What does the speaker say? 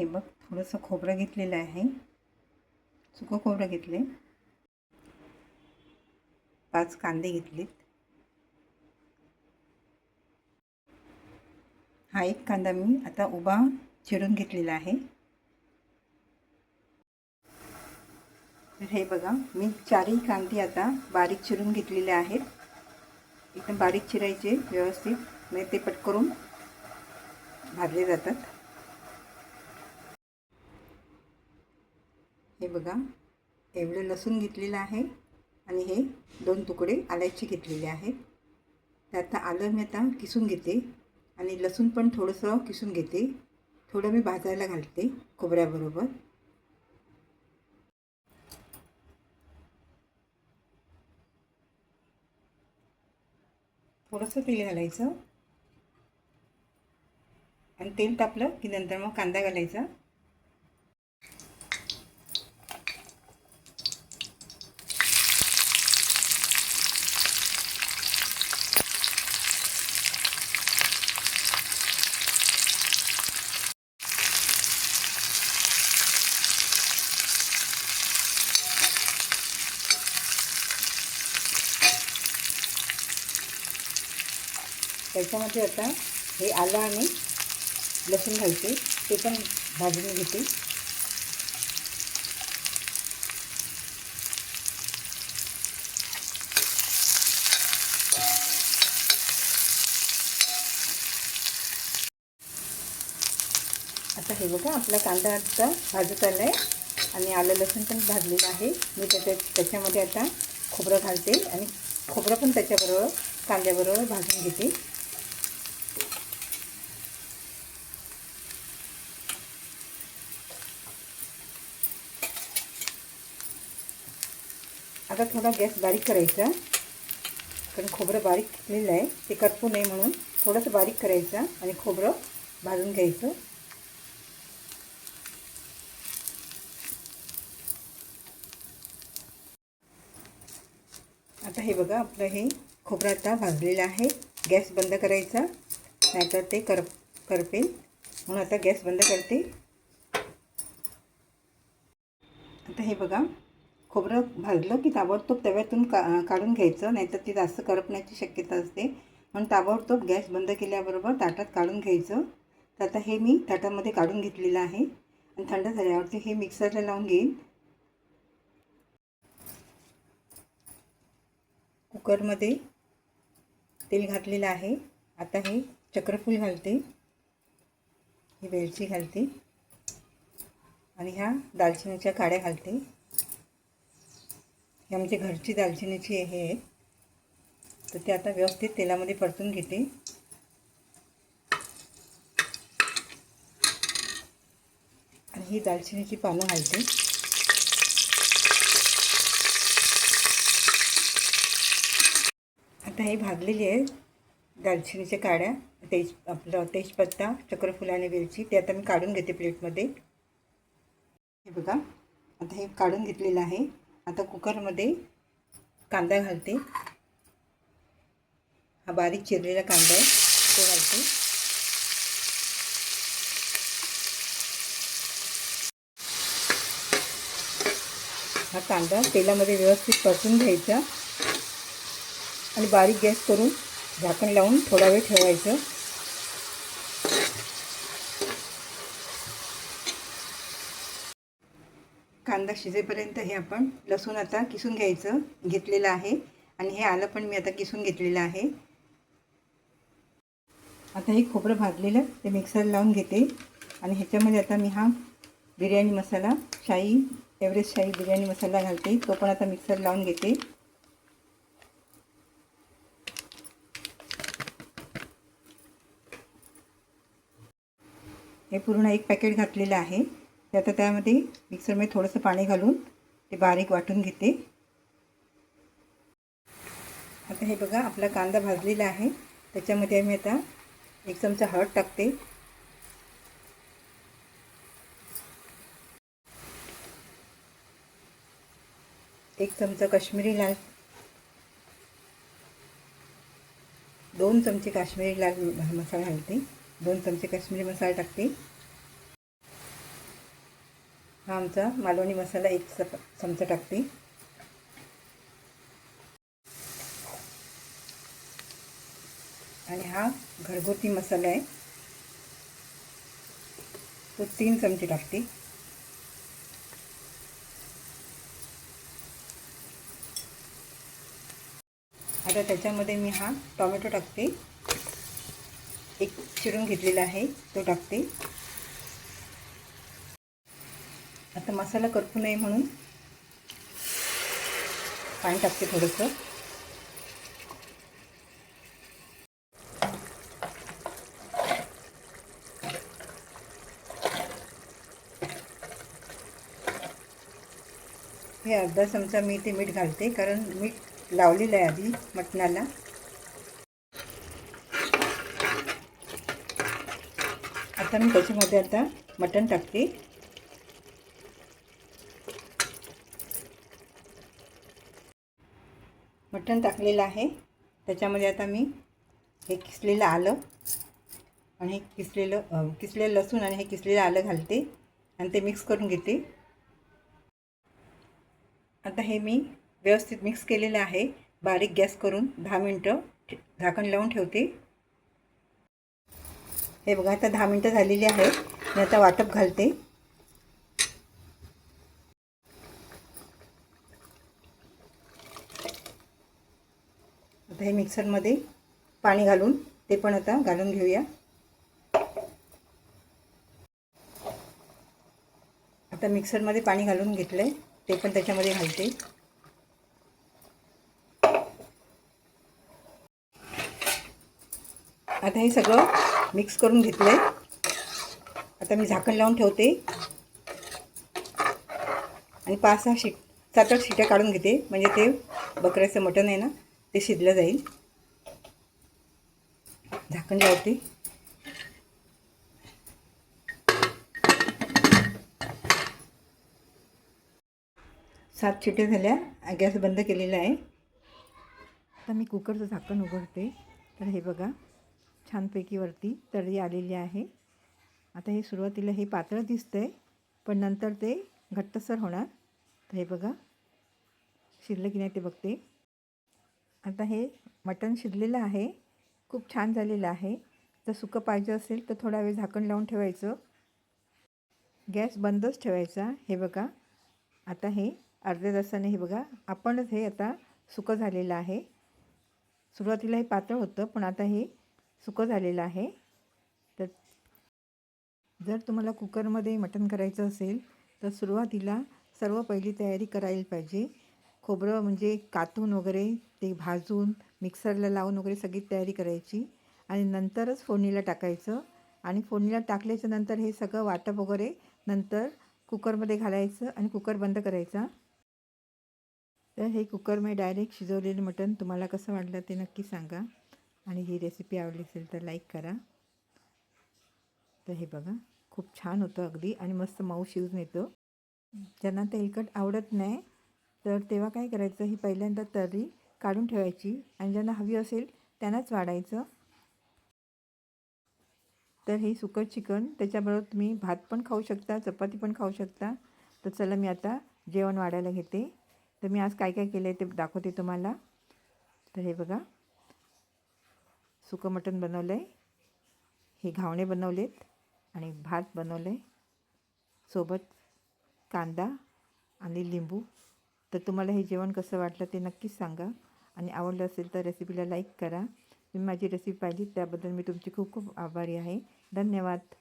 हे बघ थोडंसं खोबरं घेतलेलं आहे. सुकं खोबरं घेतले. पाच कांदे घेतलेत. हा एक कांदा मी आता उभा चिरून घेतलेला आहे. तर हे बघा मी चारही कांदे आता बारीक चिरून घेतलेले आहेत. एकदम बारीक चिरायचे व्यवस्थित. म्हणजे ते पटकरून भाजले जातात. हे बघा एवढं लसूण घेतलेलं आहे आणि हे दोन तुकडे आल्याचे घेतलेले आहेत. तर आता आलं मी आता किसून घेते आणि लसूण पण थोडंसं किसून घेते. थोडं मी भाजायला घालते खोबऱ्याबरोबर. थोडंसं तेल घालायचं. आणि तेल तापलं की नंतर मग कांदा घालायचा. त्याच्यामध्ये आता हे आलं आणि लसूण घालते. ते पण भाजून घेते. आता हे बघा आपला कांदा आता भाजत आला आहे आणि आलं लसूण पण भाजलेलं आहे. मी त्याच्या त्याच्यामध्ये आता खोबरं घालते आणि खोबरं पण त्याच्याबरोबर कांद्याबरोबर भाजून घेते. आता थोडा गॅस बारीक करायचा. कारण खोबरं बारीक केलेलं आहे. ते करपू नये म्हणून थोडंसं बारीक करायचं आणि खोबरं भाजून घ्यायचं. आता हे बघा आपलं हे खोबरं आता भाजलेलं आहे. गॅस बंद करायचा. नाहीतर ते कर करपेल म्हणून आता गॅस बंद करते. आता हे बघा खोबरं भाजलं की ताबडतोब तव्यातून का काढून घ्यायचं नाहीतर ती जास्त करपण्याची शक्यता असते. म्हणून ताबडतोब गॅस बंद केल्याबरोबर ताटात काढून घ्यायचं. तर आता हे मी ताटामध्ये काढून घेतलेलं आहे. आणि थंड झाल्यावरती हे मिक्सरला लावून घेईन. कुकरमध्ये तेल घातलेलं आहे. आता हे चक्रफूल घालते. ही वेलची घालते. आणि ह्या दालचिनीच्या काड्या घालते. हे आमच्या घरची दालचिनीची हे आहे. तर ते आता व्यवस्थित तेलामध्ये परतून घेते. आणि ही दालचिनीची पानं घालते आता हे भाजलेली आहे दालचिनीच्या काड्या तेज आपलं तेजपत्ता चक्रफुला आणि वेलची ते आता मी काढून घेते प्लेटमध्ये. हे बघा आता हे काढून घेतलेलं आहे. आता कुकरमध्ये कांदा घालते. हा बारीक चिरलेला कांदा आहे तो घालते. हा कांदा तेलामध्ये व्यवस्थित परतून घ्यायचा आणि बारीक गॅस करून झाकण लावून थोडा वेळ ठेवायचं. कांदा शिजेपर्यंत हे आपण लसूण आता किसून घ्यायचं घेतलेलं आहे. आणि हे आलं पण मी आता किसून घेतलेलं आहे. आता हे खोबरं भाजलेलं ते मिक्सर लावून घेते. आणि ह्याच्यामध्ये आता मी हा बिर्याणी मसाला शाही एव्हरेस्ट शाही बिर्याणी मसाला घालते. तो पण आता मिक्सर लावून घेते. हे पूर्ण एक पॅकेट घातलेलं आहे. ते आता त्यामध्ये मिक्सरमध्ये थोडंसं पाणी घालून ते बारीक वाटून घेते. आता हे बघा आपला कांदा भाजलेला आहे. त्याच्यामध्ये आम्ही आता एक चमचा हळद टाकते. एक चमचा काश्मीरी लाल दोन चमचे काश्मीरी लाल मसाला घालते. दोन चमचे काश्मीरी मसाला टाकते. हा आमचा मालवणी मसाला एक चप चमचा टाकते. आणि हा घरगुती मसाला आहे. तो तीन चमचे टाकते. आता त्याच्यामध्ये मी हा टॉमॅटो टाकते. एक चिरून घेतलेला आहे तो टाकते. आता मसाला करपू नये म्हणून पाणी टाकते थोडंसं. हे अर्धा चमचा मी ते मीठ घालते कारण मीठ लावलेलं आहे आधी मटणाला. आता मी त्याच्यामध्ये आता मटण टाकते. मटण टाकलेलं आहे. त्याच्यामध्ये आता मी हे किसलेलं आलं आणि हे किसलेलं किसलेलं लसूण आणि हे किसलेलं आलं घालते आणि ते मिक्स करून घेते. आता हे मी व्यवस्थित मिक्स केलेलं आहे. बारीक गॅस करून दहा मिनटं झाकण लावून ठेवते. हे बघा आता दहा मिनटं झालेली आहे मी आता वाटप घालते. आता हे मिक्सरमध्ये पाणी घालून ते पण आता घालून घेऊया. आता मिक्सरमध्ये पाणी घालून घेतलं आहे ते पण त्याच्यामध्ये घालते. आता हे सगळं मिक्स करून घेतलं आहे आता मी झाकण लावून ठेवते. आणि पाच सहा शिट सात आठ शिट्या काढून घेते. म्हणजे ते बकऱ्याचं मटण आहे ना ते शिजलं जाईल. झाकण लावते सात शिट्या झाल्या. गॅस बंद केलेला आहे. आता मी कुकरचं झाकण उघडते. तर हे बघा छानपैकी वरती तळी आलेली आहे. आता हे सुरुवातीला हे पातळ दिसतं आहे पण नंतर ते घट्टसर होणार. तर हे बघा शिरलं की नाही ते बघते. आता हे मटण शिजलेलं आहे. खूप छान झालेलं आहे. जर सुकं पाहिजे असेल तर थोडा वेळ झाकण लावून ठेवायचं. गॅस बंदच ठेवायचा. हे बघा. आता हे अर्ध्या तासाने हे बघा. आपणच हे आता सुकं झालेलं आहे. सुरुवातीला हे पातळ होतं पण आता हे सुकं झालेलं आहे. तर जर तुम्हाला कुकरमध्ये मटण करायचं असेल तर सुरुवातीला सर्व पहिली तयारी करायला पाहिजे. खोबरं म्हणजे कातून वगैरे ते भाजून मिक्सरला लावून वगैरे सगळी तयारी करायची. आणि नंतरच फोडणीला टाकायचं. आणि फोडणीला टाकल्याच्या नंतर हे सगळं वाटप वगैरे नंतर कुकरमध्ये घालायचं आणि कुकर बंद करायचा. तर हे कुकरमध्ये डायरेक्ट शिजवलेलं मटण तुम्हाला कसं वाटलं ते नक्की सांगा. आणि ही रेसिपी आवडली असेल तर लाईक करा. तर हे बघा खूप छान होतं अगदी आणि मस्त मऊ शिजून येतो. ज्यांना तेलकट आवडत नाही तर तेव्हा काय करायचं ही पहिल्यांदा तर्री काढून ठेवायची आणि ज्यांना हवी असेल त्यांनाच वाढायचं. तर हे सुकं चिकन त्याच्याबरोबर तुम्ही भात पण खाऊ शकता चपाती पण खाऊ शकता. तर चला मी आता जेवण वाढायला घेते. तर मी आज काय काय केलं आहे ते दाखवते तुम्हाला. तर हे बघा. सुकं मटण बनवलं आहे हे घावणे बनवलेत आणि भात बनवलं आहे सोबत कांदा आणि लिंबू. तर तुम्हाला हे जेवण कसं वाटलं ते नक्कीच सांगा. आणि आवडलं असेल तर रेसिपीला लाईक करा. तुम्ही माझी रेसिपी पाहिली त्याबद्दल मी तुमची खूप खूप आभारी आहे. धन्यवाद.